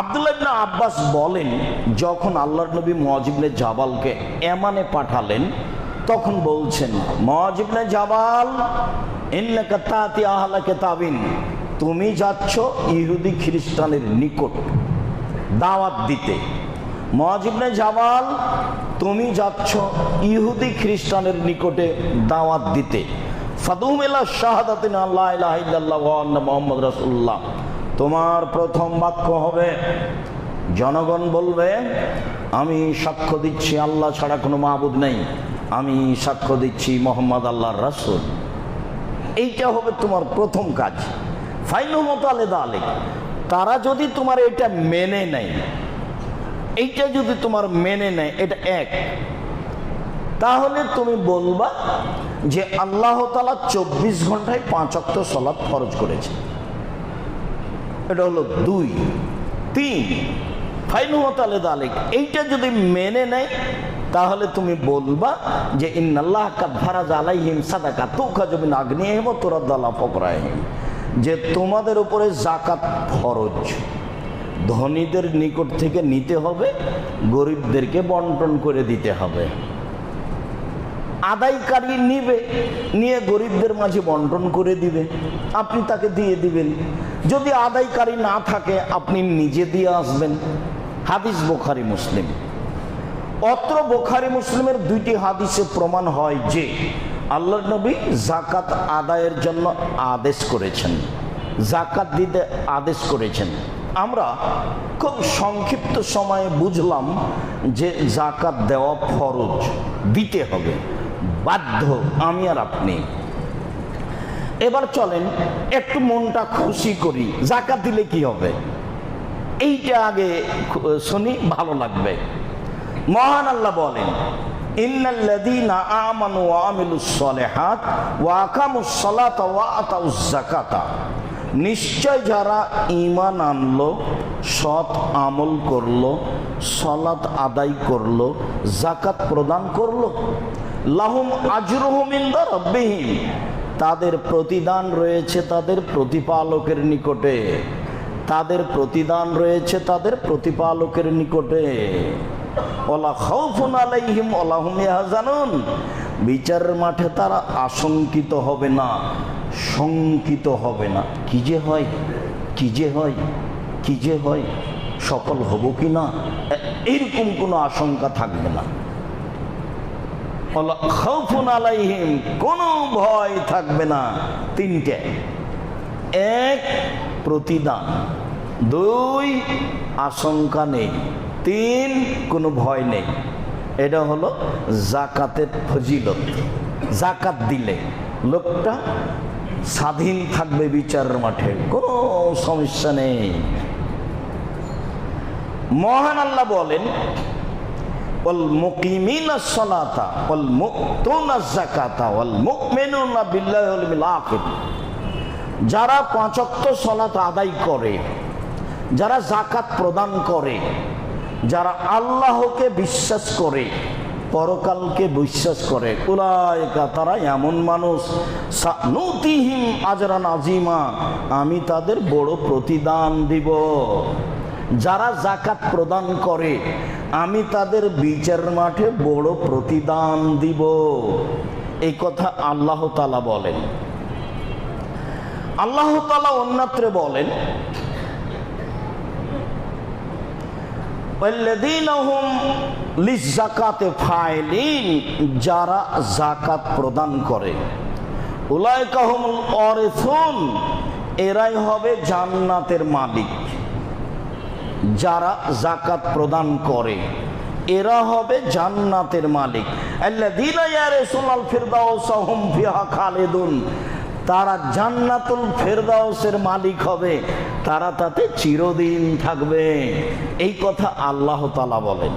আব্দুল্লাহ ইবনে আব্বাস বলেন, যখন আল্লাহর নবী মজিবনে জাবালকে এমানে পাঠালেন, তখন বলছেন মজিবনে জাবাল তাতি তুমি যাচ্ছ ইহুদি খ্রিস্টানের নিকট দাওয়াত দিতে। মজিবনে জাবাল, তুমি যাচ্ছ ইহুদি খ্রিস্টানের নিকটে দাওয়াত দিতে। ফাদুমেলা শাহাদাতিন আল্লাহ মুহাম্মদ রাসূলুল্লাহ। তোমার প্রথম বাক্য হবে, জনগণ বলবে, আমি সাক্ষ্য দিচ্ছি, আল্লাহ ছাড়া কোনো মাহবুদ নেই। আমি সাক্ষ্য দিচ্ছি মোহাম্মদ আল্লাহর রাসূল। এইটা হবে তোমার প্রথম কাজ। ফাইনু মতো আলেদা আলে তারা যদি তোমার এটা মেনে নেয়, এইটা যদি তোমার মেনে নেয়, এটা এক। তাহলে তুমি বলবা যে আল্লাহ চব্বিশ ঘন্টায় পাঁচ অক্ট সলাপ খরচ করেছে। এটা হলো দুই, তিন। ফাইনুমত আলেদা আলেক এইটা যদি মেনে নেয়, তাহলে তুমি বলবা যে ইন্নাল্লাহ কাদ্ধারাজ আলাইহিম সাদাকা, তুখা জমিন আগ্নেহিম তোরাদ্দাল্লাহ ফকরাহিম। যে তোমাদের উপরে জাকাত ফরজ। ধনীদের নিকট থেকে নিতে হবে, গরিবদেরকে বন্টন করে দিতে হবে। আদায়কারী নিবে, নিয়ে গরিবদের মাঝে বন্টন করে দিবে। আপনি তাকে দিয়ে দিবেন। যদি আদায়কারী না থাকে, আপনি নিজে দিয়ে আসবেন। হাদিস বোখারি মুসলিম। অত্র বোখারি মুসলিমের দুইটি হাদিসে প্রমাণ হয় যে আল্লাহ নবী জাকাত আদায়ের জন্য আদেশ করেছেন। জাকাত দিতে আদেশ করেছেন। আমরা খুব সংক্ষিপ্ত সময়ে বুঝলাম যে জাকাত দেওয়া ফরজ, দিতে হবে। বাধ্য আমি আর আপনি। এবার চলেন, একটু মনটা খুশি করি। জাকাত দিলে কি হবে? এইটা আগে শুনি, ভালো লাগবে। মহান আল্লাহ বলেন নিশ্চয় যারা ইমান আনলো, সৎ আমল করল, সালাত আদায় করল জাকাত প্রদান করল লাহুম আজরুহুম ইনদা রাব্বিহিম। তাদের প্রতিদান রয়েছে তাদের প্রতিপালকের নিকটে। তাদের প্রতিদান রয়েছে তাদের প্রতিপালকের নিকটে। ওলা খাউফুন আলাইহিম ওলাহুম ইয়াহজানুন। বিচারের মাঠে তারা আশঙ্কিত হবে না, শঙ্কিত হবে না। কি যে হয়, কি যে হয়, কি যে হয়, সফল হব কি না? এ- এইরকম কোনো আশঙ্কা থাকবে না। খাউফুন আলাইহিম, কোনো ভয় থাকবে না। তিনটে। এক, প্রতিদান। দুই, আশঙ্কা নেই। তিন, কোনো ভয় নেই। এটা হলো জাকাতের ফজিলত। জাকাত দিলে লোকটা স্বাধীন থাকবে বিচারের মাঠে, কোনো সমস্যা নেই। মহান আল্লাহ বলেন ওয়াল যারা পাঁচক্ত সলাত আদায় করে, যারা জাকাত প্রদান করে, যারা আল্লাহকে বিশ্বাস করে, পরকালকে বিশ্বাস করে তারা এমন মানুষ আজিমা আমি তাদের বড় প্রতিদান দিব। যারা জাকাত প্রদান করে আমি তাদের বিচার মাঠে বড় প্রতিদান দিব। এই কথা আল্লাহ তালা বলেন। আল্লাহ তালা অন্যত্রে বলেন জাকাতে যারা জাকাত প্রদান করে। এরাই হবে জান্নাতের মালিক। যারা জাকাত প্রদান করে, এরা হবে জান্নাতের মালিক। ফিহা তারা জান্নাতুল ফেরদাউসের মালিক হবে, তারা তাতে চিরদিন থাকবে। এই কথা আল্লাহ তালা বলেন।